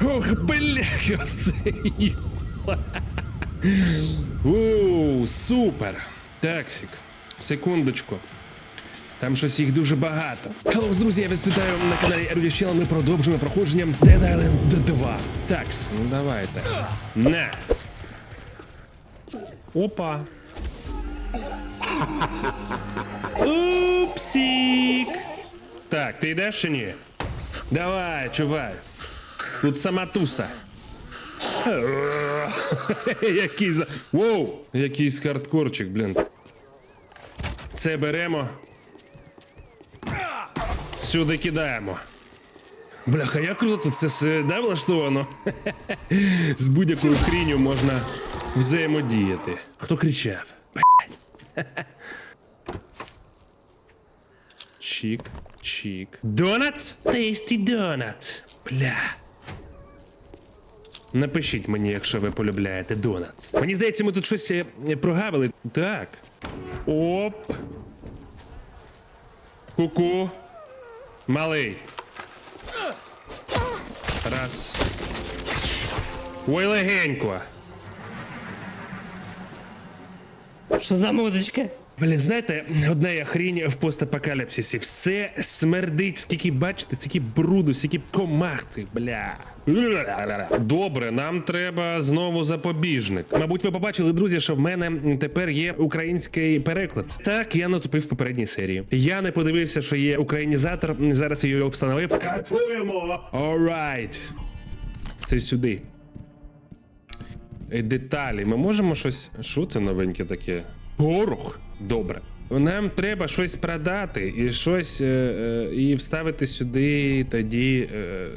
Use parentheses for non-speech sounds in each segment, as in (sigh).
Ох, бляха, це. Оу, супер. Таксик. Секундочку. Там щось їх дуже багато. Хеллоус, друзі, я вас вітаю на каналі Channel. Ми продовжуємо проходження Dead Island 2. Такс, ну давайте. На. Опа. Упсік. Так, ти йдеш чи ні? Давай, чувак. Тут сама туса. (laughs) Який за. Воу! Якийсь хардкорчик, блін. Це беремо. Сюди кидаємо. Бляха, як круто це все да, влаштовано. (laughs) З будь-якою хріню можна взаємодіяти. Хто кричав? (laughs) Чік, чік. Донатс? Tasty donut. Бля. Напишіть мені, якщо ви полюбляєте донатс. Мені здається, ми тут щось е, прогавили. Так. Оп. Ку-ку. Малий. Раз. Ой, легенько. Що за музичка? Блін, знаєте, одна я хрінь в постапокаліпсисі. Все смердить, скільки бачите, скільки бруду, скільки комах бля. Добре, нам треба знову запобіжник. Мабуть, ви побачили, друзі, що в мене тепер є український переклад. Так, я натупив в попередній серії. Я не подивився, що є українізатор. Зараз я його встановив. Кайфуємо! Alright. Це сюди. Е, Деталі. Ми можемо щось. Що це новеньке таке? Порох. Добре. Нам треба щось продати і щось е, е, і вставити сюди тоді е,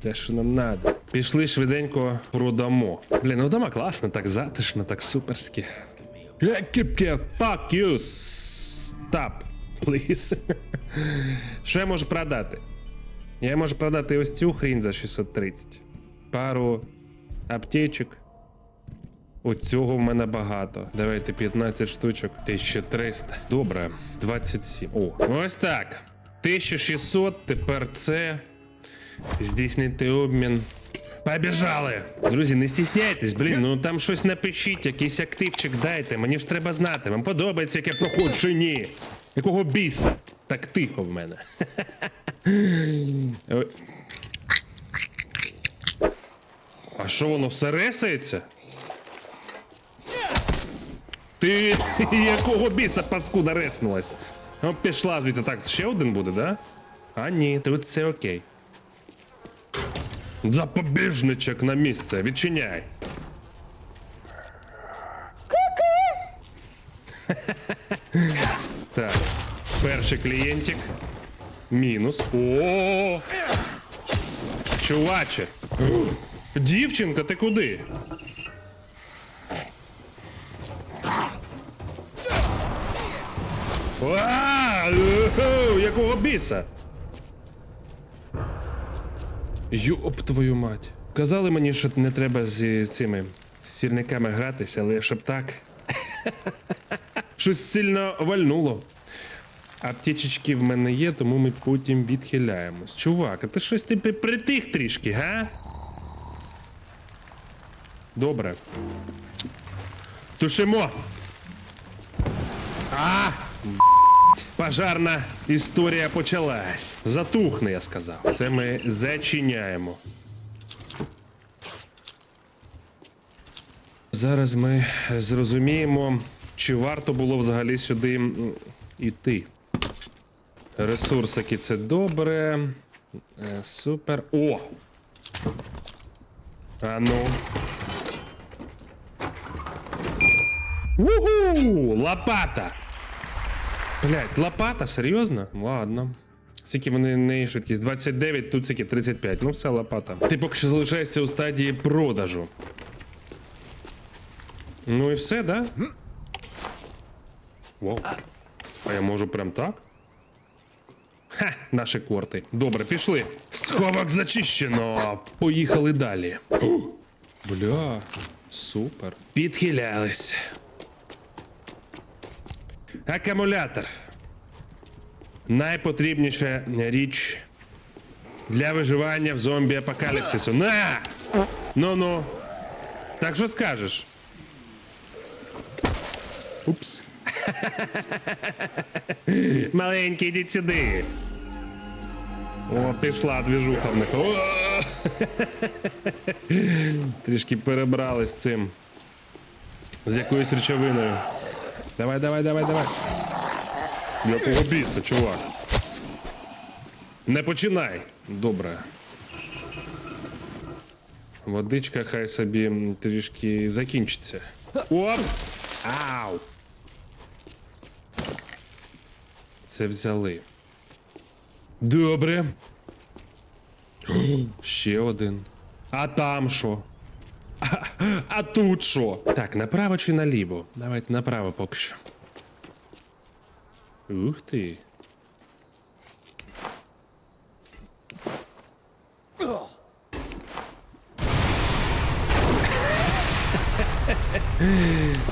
те, що нам треба. Пішли швиденько продамо. Блін, ну вдома класно, так затишно, так суперськи. Е, Fuck you, stop, please. (laughs) Що я можу продати? Я можу продати ось цю хрінь за 630. Пару аптечок. Оцього в мене багато. Давайте 15 штучок. 1300. Добре, 27. О, ось так. 1600, тепер це. Здійснити обмін. Побіжали! Друзі, не стісняйтесь, блін, ну там щось напишіть, якийсь активчик дайте. Мені ж треба знати. Вам подобається, як я проходжу чи ні? Якого біса? Так тихо в мене. (laughs) А що воно все ресається? Ти (laughs) якого біса паскуда реснулась? О, пішла звідси. Так, ще один буде, да? А ні, тут все окей. Запобіжничок на місце, відчиняй. (laughs) так, перший клієнтик. Мінус. О! Чуваче. (gasps) Дівчинка, ти куди? А, Якого біса? Йоп твою мать. Казали мені, що не треба з цими сірниками гратися, але щоб так. (laughs) Щось сильно вальнуло. Аптечечки в мене є, тому ми потім відхиляємось. Чувак, а ти щось ти притих трішки, га? Добре. Тушимо. А! Пожарна історія почалась. Затухне, я сказав. Це ми зачиняємо. Зараз ми зрозуміємо, чи варто було взагалі сюди м, іти. Ресурсики це добре. Е, Супер. О! А ну. Угу! Лопата! Блять, лопата, серйозно? Ладно. Скільки вони не швидкість? 29, тут скільки 35. Ну все, лопата. Ти поки що залишаєшся у стадії продажу. Ну і все, да? Вау. А я можу прям так? Ха, наші корти. Добре, пішли. Сховок зачищено. Поїхали далі. Бля, супер. Підхилялись. Акумулятор. Найпотрібніша річ Для виживання в зомбі апокаліпсису. На! Ну-ну. Так що скажеш? Упс. (laughs) Маленький, ідіть сюди. О, пішла двіжуха в них. (laughs) Трішки перебрали з цим. З якоюсь речовиною. Давай, давай, давай, давай. Якого біса, чувак? Не починай. Добре. Водичка хай собі трішки закінчиться. Оп! Ау! Це взяли. Добре. (gasps) Ще один. А там що? А, тут що? Так, направо чи наліво? Давайте направо поки що. Ух ти.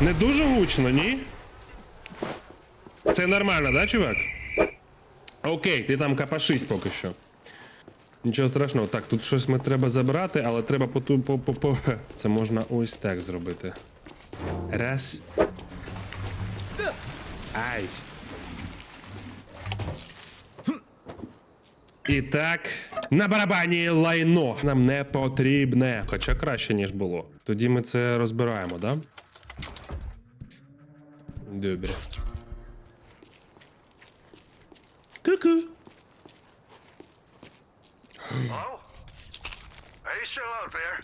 Не дуже гучно, ні? Це нормально, да, чувак? Окей, ти там капашись поки що. Нічого страшного. Так, тут щось ми треба забрати, але треба по по, по, по. (laughs) Це можна ось так зробити. Раз. Ай. І так, на барабані лайно нам не потрібне. Хоча краще, ніж було. Тоді ми це розбираємо, да? Добре. Ку-ку. Hello? Are you still out there?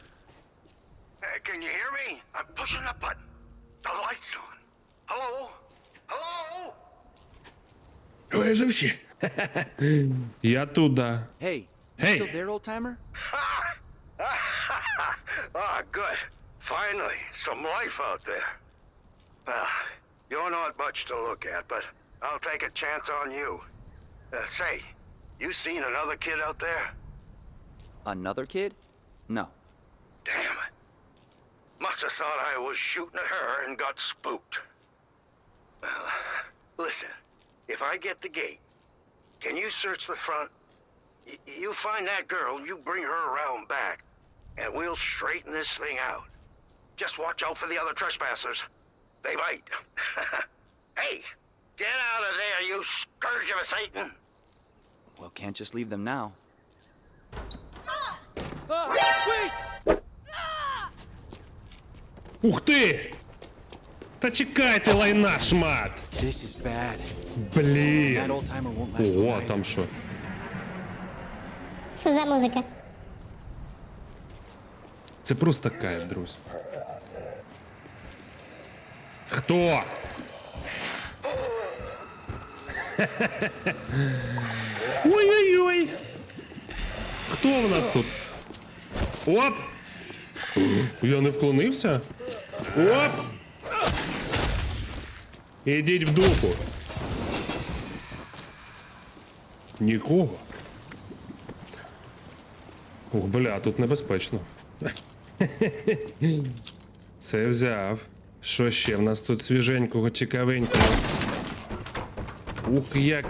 Hey, can you hear me? I'm pushing the button. The light's on. Hello? Hello? Виживші. (laughs) Я туда. Hey, you Hey. still there, old timer? (laughs) ah, good. Finally, some life out there. Well, you're not much to look at, but I'll take a chance on you. Uh, say, you seen another kid out there? Another kid? No. Damn it. Must have thought I was shooting at her and got spooked. Well, listen, if I get the gate, can you search the front? Y- you find that girl, you bring her around back, and we'll straighten this thing out. Just watch out for the other trespassers. They might. (laughs) hey, get out of there, you scourge of Satan! Well, can't just leave them now. Ух ти! Та чекайте лайна, шмат! Блін! That old timer won't last long О, either. там що? Що за музика? Це просто кайф, друзі. Хто? (laughs) Ой-ой-ой. Хто в нас тут? Оп! Я не вклонився? Оп! Ідіть в дупу. Нікого. Ух, бля, тут небезпечно. Це взяв. Що ще в нас тут свіженького, цікавенького? Ух, як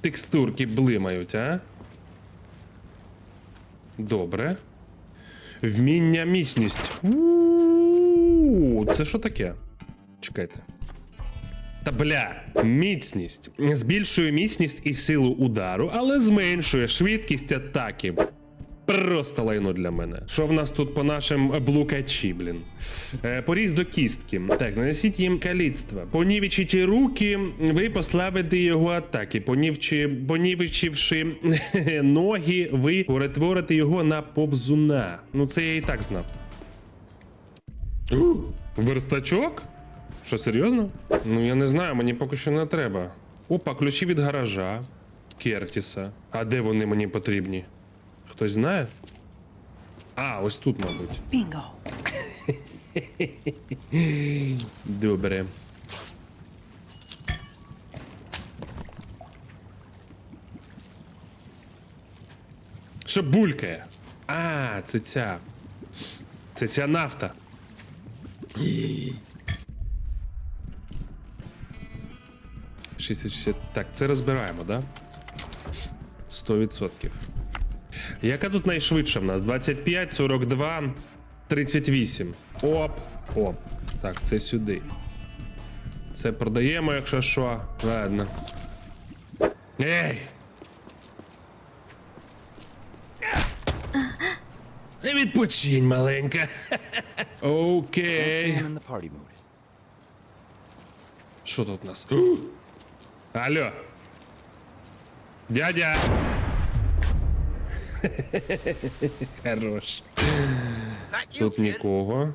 текстурки блимають, а? Добре. Вміння міцність. У-у-у, Це що таке? Чекайте. Та бля, міцність. Збільшує міцність і силу удару, але зменшує швидкість атаки. Просто лайно для мене. Що в нас тут по нашим блукачі, блін? Е, поріз до кістки. Так, нанесіть їм каліцтва. Понівечіть руки, ви послабите його атаки. Понівчи, понівечивши (laughs) ноги, ви перетворите його на повзуна. Ну, це я і так знав. Верстачок? Що, серйозно? Ну я не знаю, мені поки що не треба. Опа, ключі від гаража, Кертіса. А де вони мені потрібні? Хтось знає? А, ось тут, мабуть. Bingo. Добре. Що булькає? А, це ця. Це ця нафта. Шістдесят. Так, це розбираємо, да? 100%. Яка тут найшвидша в нас? 25, 42, 38. Оп, оп. Так, це сюди. Це продаємо, якщо що. Ладно. Ей! Відпочинь, маленька. Окей. Що тут у нас? (gasps) Алло. Дядя. Хорош. Тут нікого.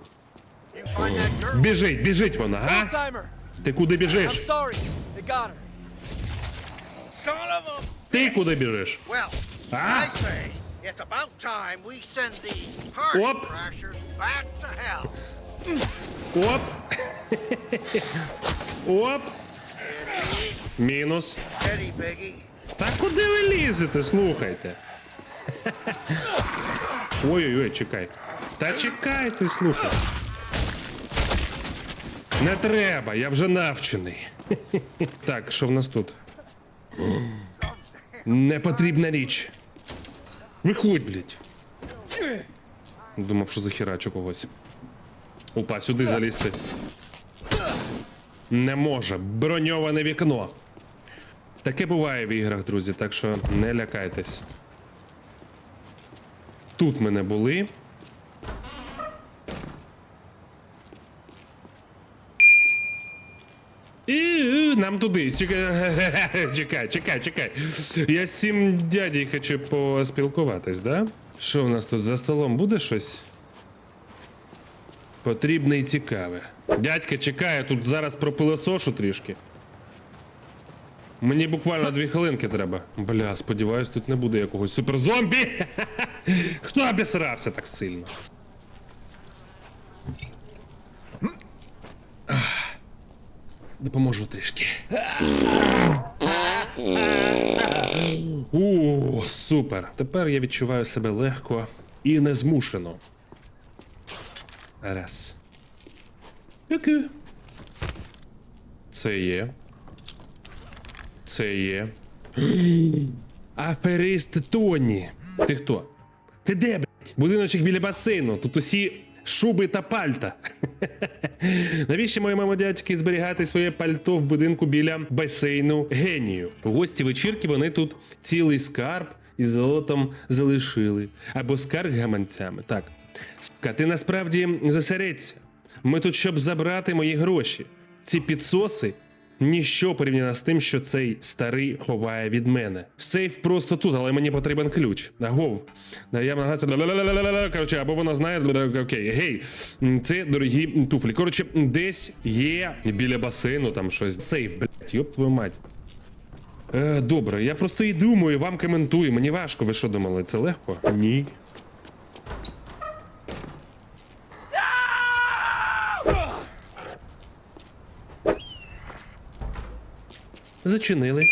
Біжить, біжить вона, га? Timer! Ти куди біжиш? Sorry, they got her. Son of a... Ти куди біжиш? Well, Ah. I say, it's about time we send these party Whoop. crashers back to hell. Оп. Оп. Мінус. Eddie Biggie. Та куди ви лізете, слухайте? Ой-ой-ой, чекай. Та чекайте, слухай. Не треба, я вже навчений. Так, що в нас тут? Непотрібна річ. Виходь, блядь. Думав, що захерачу когось. Опа, сюди залізти. Не може. Броньоване вікно. Таке буває в іграх, друзі, так що не лякайтесь. Тут ми не були. І нам туди. Чекай, (laughs) чекай, чекай, чекай. Я з цим дядей хочу поспілкуватись, да? Що в нас тут за столом буде щось? Потрібне і цікаве. Дядька чекає, тут зараз пропилосошу трішки. Мені буквально дві хвилинки треба. Бля, сподіваюсь, тут не буде якогось суперзомбі. (laughs) Хто обісрався так сильно? Допоможу трішки. О, супер. Тепер я відчуваю себе легко і незмушено. Раз. Ку-ку. Це є. Це є. (gasps) Аферист Тоні. Ти хто? Ти де, блядь? Будиночок біля басейну. Тут усі шуби та пальта. (laughs) Навіщо моєму мама дядьки зберігати своє пальто в будинку біля басейну генію? Гості вечірки вони тут цілий скарб із золотом залишили. Або скарб гаманцями. Так. Сука, ти насправді засередься. Ми тут, щоб забрати мої гроші. Ці підсоси ніщо порівняно з тим, що цей старий ховає від мене. Сейф просто тут, але мені потрібен ключ. Агов. Я намагаюся. Коротше, або вона знає. Окей, гей. Це дорогі туфлі. Коротше, десь є біля басейну там щось. Сейф, блядь, йоп твою мать. Е, добре, я просто і думаю, вам коментую. Мені важко. Ви що думали? Це легко? Ні. Зачинили.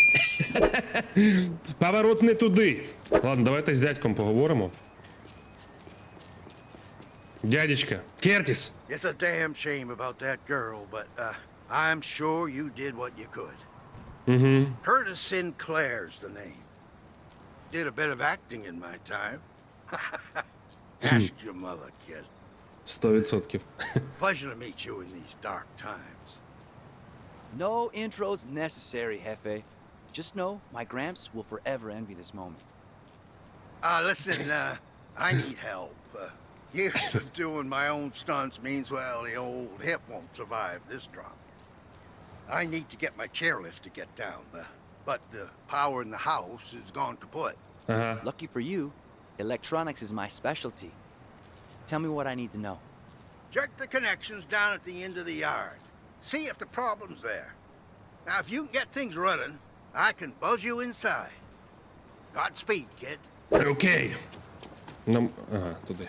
Поворот не туди. Ладно, давайте з дядьком поговоримо. Дядечка, Кертіс. It's a damn shame about that girl, but uh, I'm sure you did what you could. Mm-hmm. Curtis Sinclair's the name. Did a bit of acting in my time. Ask your mother, kid. Сто відсотків. Pleasure to meet you in these dark times. No intros necessary, Jefe. Just know my Gramps will forever envy this moment. Ah, uh, listen, uh, I need help. Uh, years of doing my own stunts means, well, the old hip won't survive this drop. I need to get my chairlift to get down, uh, but the power in the house is gone kaput. -huh. Lucky for you, electronics is my specialty. Tell me what I need to know. Check the connections down at the end of the yard. See if the problem's there. Now, if you can get things running, I can buzz you inside. Godspeed, kid. Окей. Нам. Ага, туди.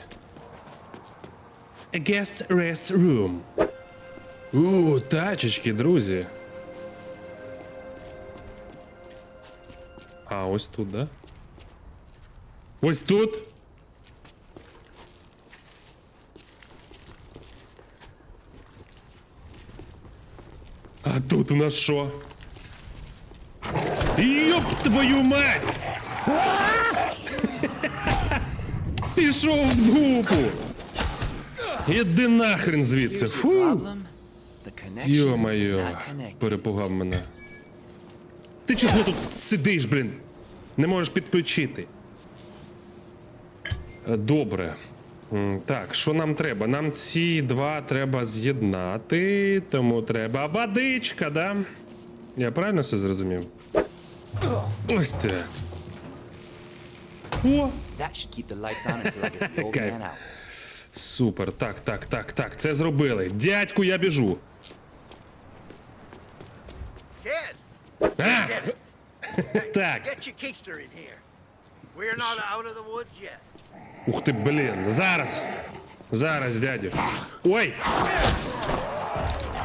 A guest rest room. У, тачечки, друзі. А, ось тут, да? Ось тут. А тут у нас що? Йоп твою мать! Пішов в дупу! Іди нахрен звідси. Фу. Йо-моє, перепугав мене. Ти чого тут сидиш, блін? Не можеш підключити. Е, Добре. Так, що нам треба? Нам ці два треба з'єднати, тому треба водичка, да? Я правильно все зрозумів? Ось так. О! Кайф. Супер. Так, так, так, так. Це зробили. Дядьку, я біжу. (laughs) Так. Get your keister in here. We're not out of the woods yet. Ух ти, блін. Зараз. Зараз, дядю. Ой!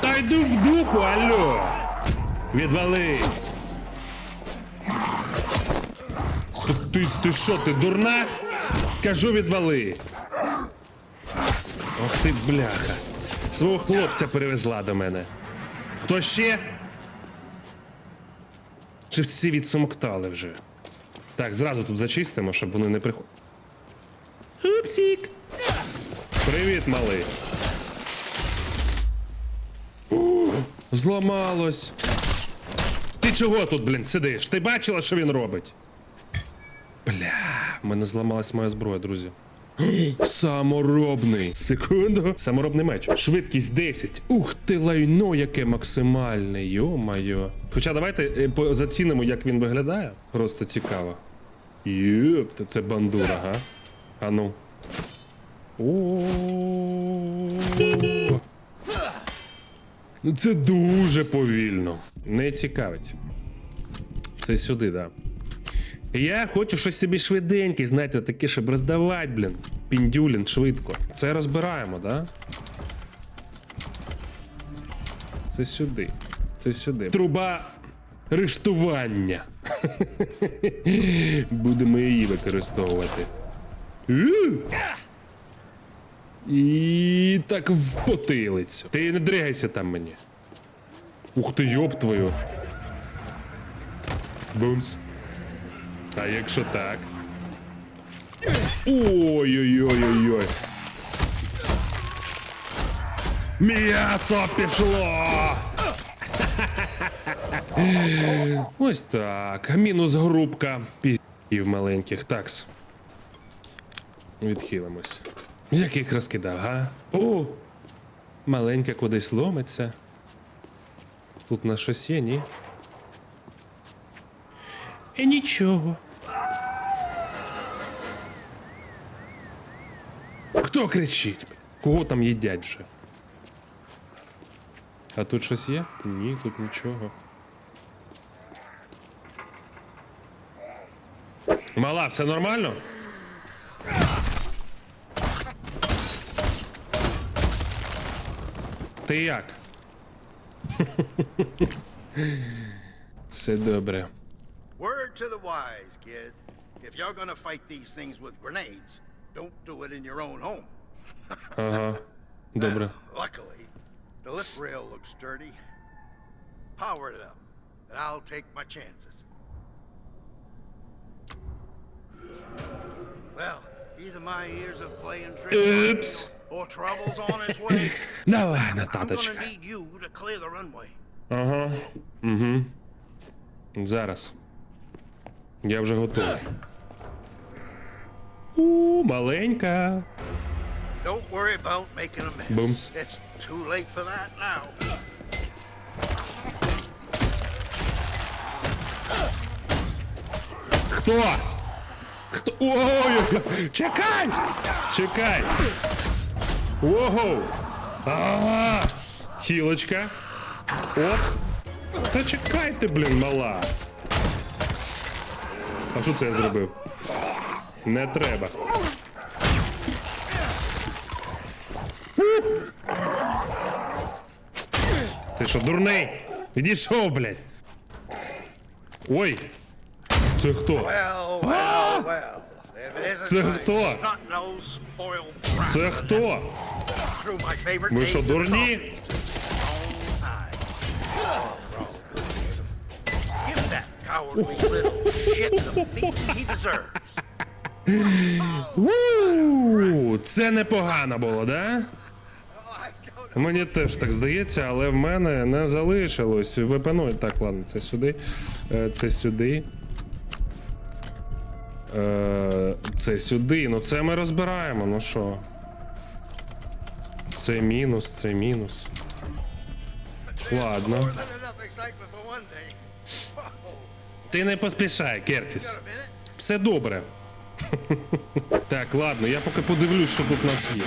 Та йду в дупу, алло! Відвали! Ти, ти, що, ти дурна? Кажу, відвали. Ох ти, бляха. Свого хлопця перевезла до мене. Хто ще? Чи всі відсумктали вже? Так, зразу тут зачистимо, щоб вони не приходили. Упсік. Привіт, малий. Зламалось. Ти чого тут, блін, сидиш? Ти бачила, що він робить? Бля, в мене зламалась моя зброя, друзі. (gasps) Саморобний. Секунду. Саморобний меч. Швидкість 10. Ух ти лайно, яке максимальне. Йо-майо. Хоча давайте е, зацінимо, як він виглядає. Просто цікаво. Єпта, це бандура, га? А ну. Це дуже повільно. Не цікавить. Це сюди, да. Я хочу щось собі швиденьке, знаєте, таке, щоб роздавати, блін. Піндюлін швидко. Це розбираємо, да? Це сюди. Це сюди. Труба рештування. (laughs) Будемо її використовувати. І так в потилицю. Ти не дригайся там мені. Ух ти, йоб твою. Бумс. А якщо так? Ой-ой-ой-ой-ой. М'ясо пішло! Ось так. Мінус групка. Піздів маленьких. Такс. Відхилимось. Яких розкидав, га? О! Маленька кудись ломиться. Тут на щось є, ні? І нічого. Хто кричить? Кого там їдять вже? А тут щось є? Ні, тут нічого. Мала, все нормально? Ти як? Все добре. Word to the wise, kid. If you're gonna fight these things with grenades, don't do it in your own home. Ага. Добре. (laughs) Luckily, the lift rail looks sturdy. Power it up, and I'll take my chances. Well, either my ears are playing tricks on you, Oops. Or trouble's on its way. Давай, I'm Нататочка. gonna need you to clear the runway. Ага. Угу. Зараз. Я вже готовий. У, маленька. Don't worry about making a mess. Booms. It's too late for that now. Хто? Хто? Ой, чекай! Чекай! Ого! Ага! Хілочка. Оп! Та чекайте, блін, мала. А що це я зробив? Не треба. Фу! Ти що, дурний? Відійшов, блядь. Ой! Це хто? Це хто? Це хто? Ви що, дурні? (laughs) Це непогано було, да? Мені теж так здається, але в мене не залишилось випану. Так, ладно, це сюди. Е, Це сюди. Е, Це сюди. Ну це ми розбираємо, ну що. Це мінус, це мінус. Ладно. Ти не поспішай, Кертіс. Все добре. (laughs) Так, ладно, я поки подивлюсь, що тут у нас є.